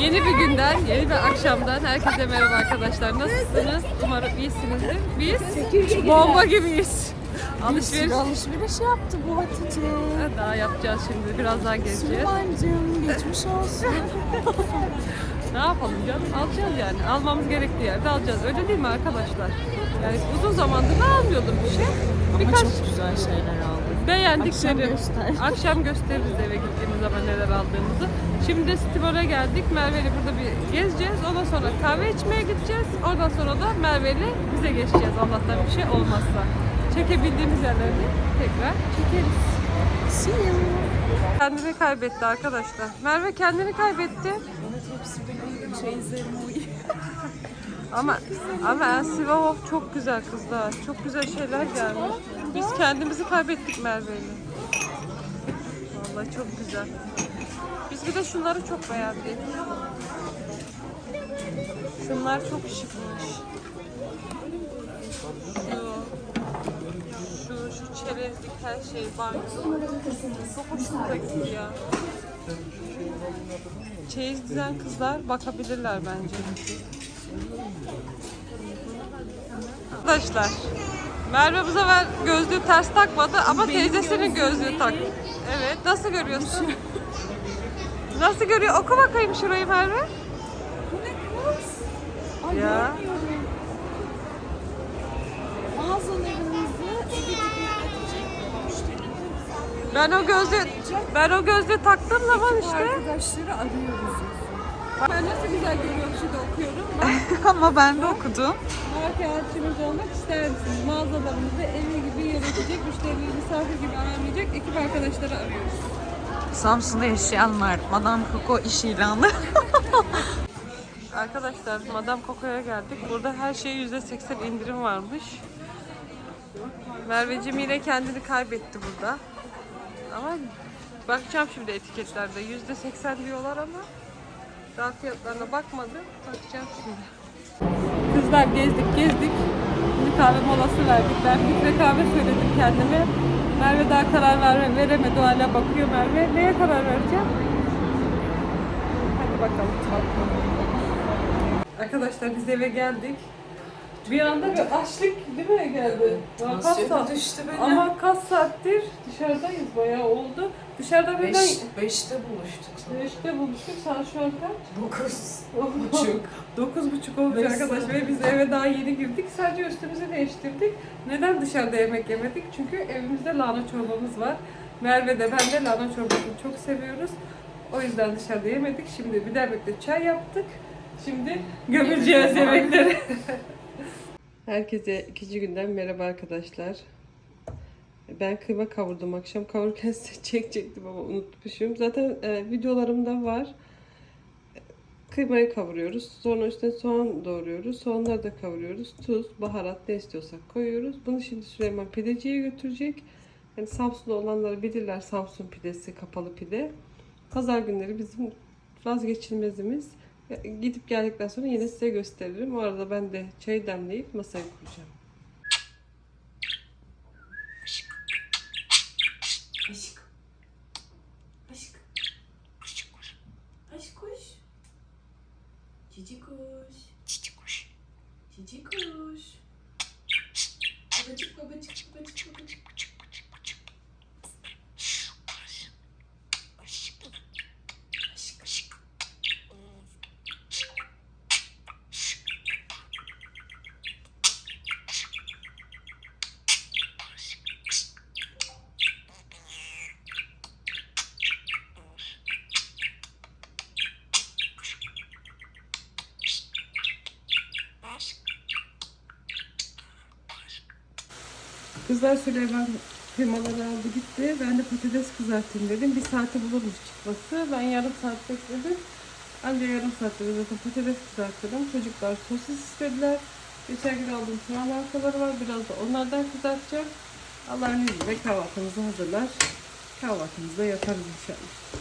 Yeni bir günden, yeni bir akşamdan herkese merhaba arkadaşlar. Nasılsınız? Umarım iyisinizdir. Biz bomba gibiyiz. Alışveriş alışveriş yaptı bu Hatice. daha yapacağız şimdi. Birazdan gezeceğiz. Süleyman'cığım geçmiş olsun. Ne yapalım canım? Alacağız yani. Almamız gerektiği yerde alacağız. Öyle değil mi arkadaşlar? Yani uzun zamandır da almıyordum bir şey. Ama Birkaç çok güzel şeyler aldım. Beğendikleri. Akşam göster. Akşam gösteririz eve gittiğimiz zaman neler aldığımızı. Şimdi de Stivor'a geldik. Merve ile burada bir gezeceğiz. Ondan sonra kahve içmeye gideceğiz. Ondan sonra da Merve ile bize geçeceğiz. Allah'tan bir şey olmazsa. Çekebildiğimiz yerleri tekrar çekeriz. See you. Kendini kaybetti arkadaşlar. Merve kendini kaybetti. Evet hepsi benim uyuyor. Ama ama Ensivahov çok güzel kızlar. Çok güzel şeyler gelmiş. Biz kendimizi kaybettik Merve ile. Vallahi çok güzel. Biz bir de şunları çok beğendik. Şunlar çok şıkmış. Şu, şu, şu çerezlik her şey banyo. Çok hoşuma ya. Çeyiz dizen kızlar bakabilirler bence. Arkadaşlar Merve bu sefer gözlüğü ters takmadı ama teyzesinin gözlüğü tak. Evet nasıl görüyorsun? Nasıl görüyor? Oku bakayım şurayı Merve. Bu ne kız? Ay Ya. görmüyorum. Mağazalarımızı eve gidip Hatice Ben o gözlüğü ben o gözlüğü taktığım zaman işte. arkadaşları arıyoruz. Ben nasıl güzel görüyorum şimdi okuyorum. Ama ben de okudum. Markaatçımız olmak ister misiniz? Mağazalarımızı evi gibi yönetecek, müşterileri misafir gibi ağırlayacak ekip arkadaşları arıyoruz. Samsun'da yaşayanlar. Madame Coco iş ilanı. Arkadaşlar Madame Coco'ya geldik. Burada her şeye %80 indirim varmış. Merveciğim yine kendini kaybetti burada. Ama bakacağım şimdi etiketlerde. %80 diyorlar ama daha fiyatlarına bakmadım. Bakacağım şimdi. Kızlar gezdik gezdik. Şimdi kahve molası verdik. Ben filtre kahve söyledim kendime. Merve daha karar ver, veremedi. Hala bakıyor Merve. Neye karar vereceğim? Hadi bakalım. Arkadaşlar biz eve geldik. Bir anda bir açlık değil mi geldi? Kaç saat? düştü Ama kaç saattir dışarıdayız bayağı oldu. Dışarıda birden Beş, beşte buluştuk sonra. beşte buluştuk. Saat şu an kaç? Dokuz buçuk. Dokuz buçuk oldu Beş arkadaş ve biz eve daha yeni girdik. Sadece üstümüzü değiştirdik. Neden dışarıda yemek yemedik? Çünkü evimizde lahana çorbamız var. Merve de ben de lahana çorbasını çok seviyoruz. O yüzden dışarıda yemedik. Şimdi bir de birlikte çay yaptık. Şimdi gömüleceğiz yemekleri. Herkese ikinci günden merhaba arkadaşlar. Ben kıyma kavurdum akşam. Kavururken size çekecektim ama unutmuşum. Zaten e, videolarımda var. Kıymayı kavuruyoruz. Sonra üstüne soğan doğruyoruz. Soğanları da kavuruyoruz. Tuz, baharat ne istiyorsak koyuyoruz. Bunu şimdi Süleyman pideciye götürecek. Yani Samsun'da olanları bilirler. Samsun pidesi, kapalı pide. Pazar günleri bizim vazgeçilmezimiz. Gidip geldikten sonra yine size gösteririm. O arada ben de çay demleyip masayı kuracağım. Kızlar Süleyman kıymaları aldı gitti. Ben de patates kızartayım dedim. Bir saate bulurmuş çıkması. Ben yarım saat bekledim. Anca yarım saatte zaten patates kızarttım. Çocuklar sosis istediler. Geçen gün aldığım halkaları var. Biraz da onlardan kızartacağım. Allah'ın izniyle kahvaltımızı hazırlar. Kahvaltımızı da yaparız inşallah.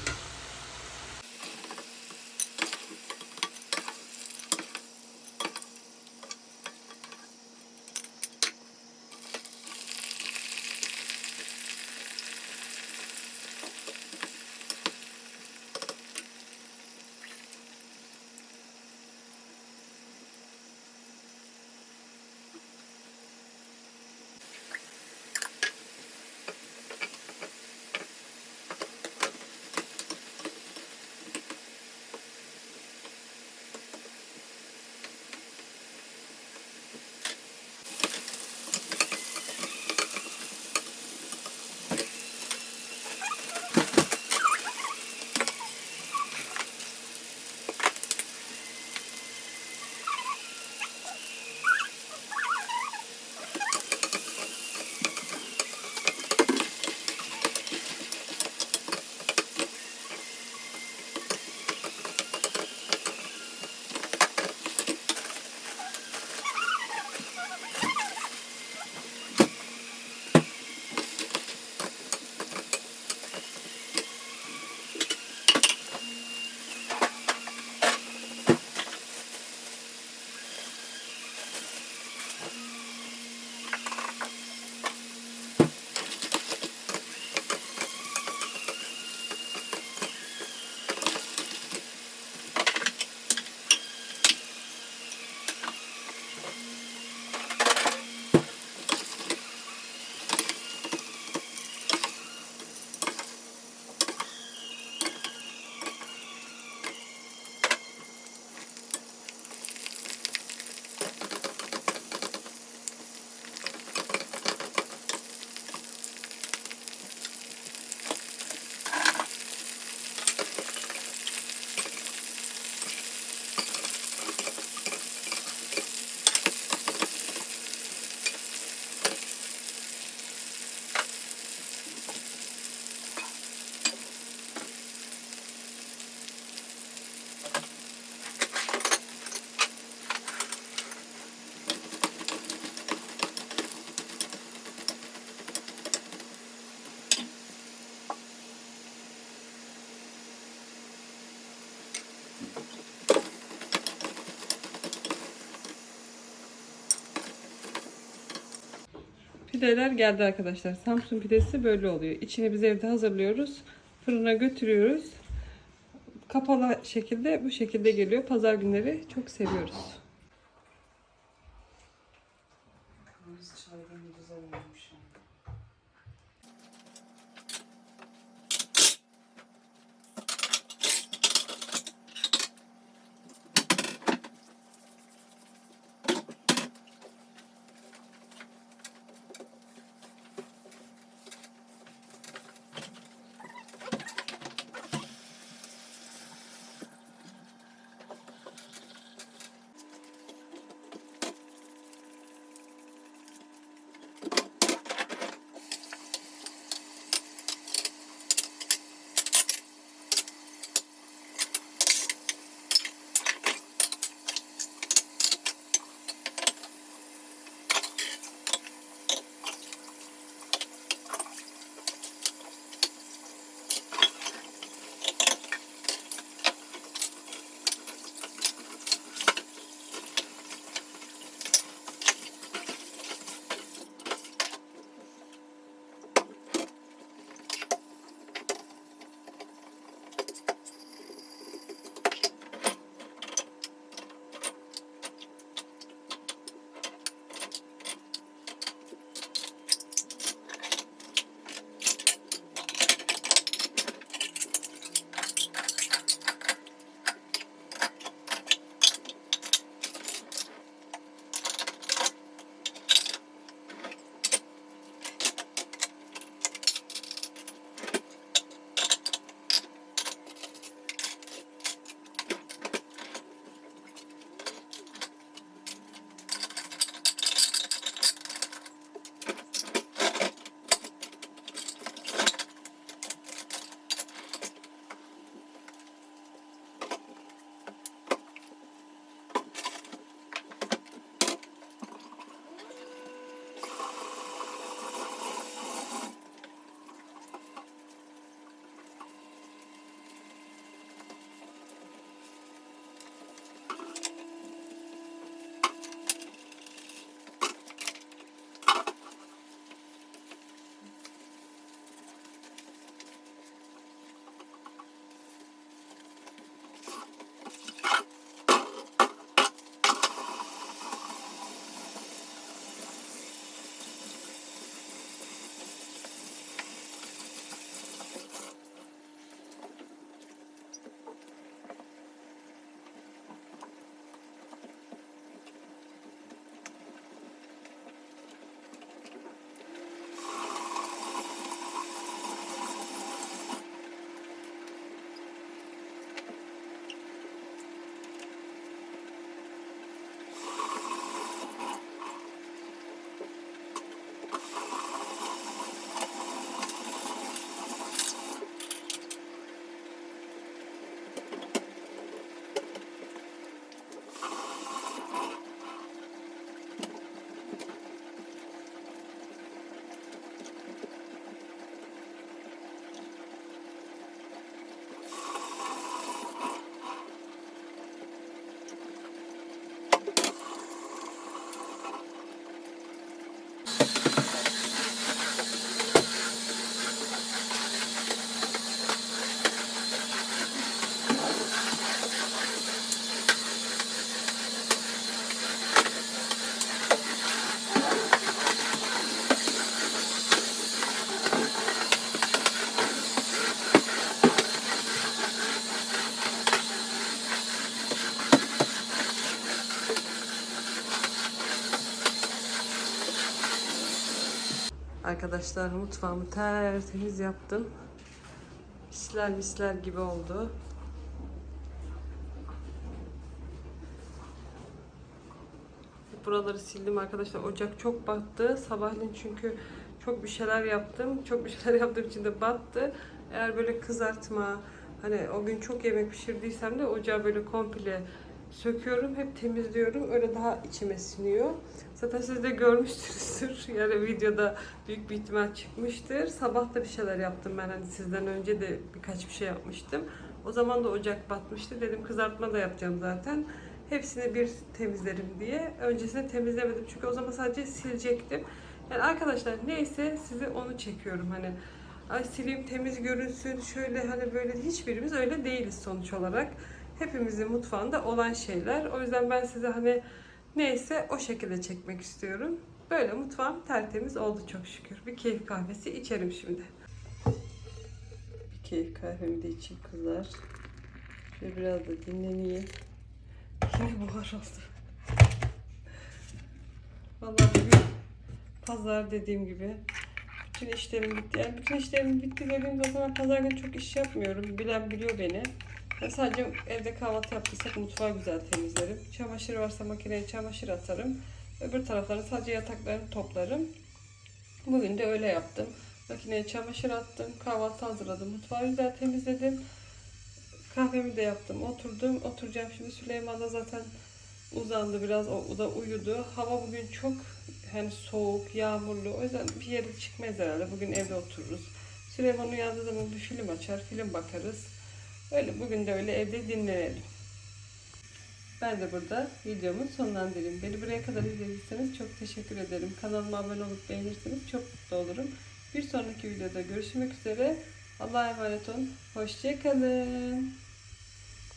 Pideler geldi arkadaşlar. Samsun pidesi böyle oluyor. İçini biz evde hazırlıyoruz. Fırına götürüyoruz. Kapalı şekilde bu şekilde geliyor. Pazar günleri çok seviyoruz. Arkadaşlar mutfağımı tertemiz yaptım. Misler misler gibi oldu. Buraları sildim arkadaşlar. Ocak çok battı. Sabahleyin çünkü çok bir şeyler yaptım. Çok bir şeyler yaptığım için de battı. Eğer böyle kızartma, hani o gün çok yemek pişirdiysem de ocağı böyle komple söküyorum. Hep temizliyorum. Öyle daha içime siniyor. Zaten siz de görmüşsünüzdür. Yani videoda büyük bir ihtimal çıkmıştır. Sabah da bir şeyler yaptım ben. Hani sizden önce de birkaç bir şey yapmıştım. O zaman da ocak batmıştı. Dedim kızartma da yapacağım zaten. Hepsini bir temizlerim diye. Öncesinde temizlemedim çünkü o zaman sadece silecektim. Yani arkadaşlar neyse size onu çekiyorum hani. Ay sileyim temiz görünsün şöyle hani böyle hiçbirimiz öyle değiliz sonuç olarak. Hepimizin mutfağında olan şeyler. O yüzden ben size hani neyse o şekilde çekmek istiyorum. Böyle mutfağım tertemiz oldu çok şükür. Bir keyif kahvesi içerim şimdi. Bir keyif kahvemi de içeyim kızlar. Şöyle biraz da dinleneyim. Yine buhar oldu. Vallahi bugün pazar dediğim gibi bütün işlerim bitti. Yani bütün işlerim bitti dediğimde o zaman pazar günü çok iş yapmıyorum. Bilen biliyor beni. Sadece evde kahvaltı yaptıysak mutfağı güzel temizlerim. Çamaşır varsa makineye çamaşır atarım. Öbür taraflarını sadece yataklarını toplarım. Bugün de öyle yaptım. Makineye çamaşır attım. Kahvaltı hazırladım. Mutfağı güzel temizledim. Kahvemi de yaptım. Oturdum. Oturacağım şimdi. Süleyman da zaten uzandı biraz. O da uyudu. Hava bugün çok hani soğuk, yağmurlu. O yüzden bir yere çıkmayız herhalde. Bugün evde otururuz. Süleyman uyandığı zaman bir film açar, film bakarız. Öyle bugün de öyle evde dinlenelim. Ben de burada videomu sonlandırayım. Beni buraya kadar izlediyseniz çok teşekkür ederim. Kanalıma abone olup beğenirseniz çok mutlu olurum. Bir sonraki videoda görüşmek üzere. Allah'a emanet olun. Hoşçakalın.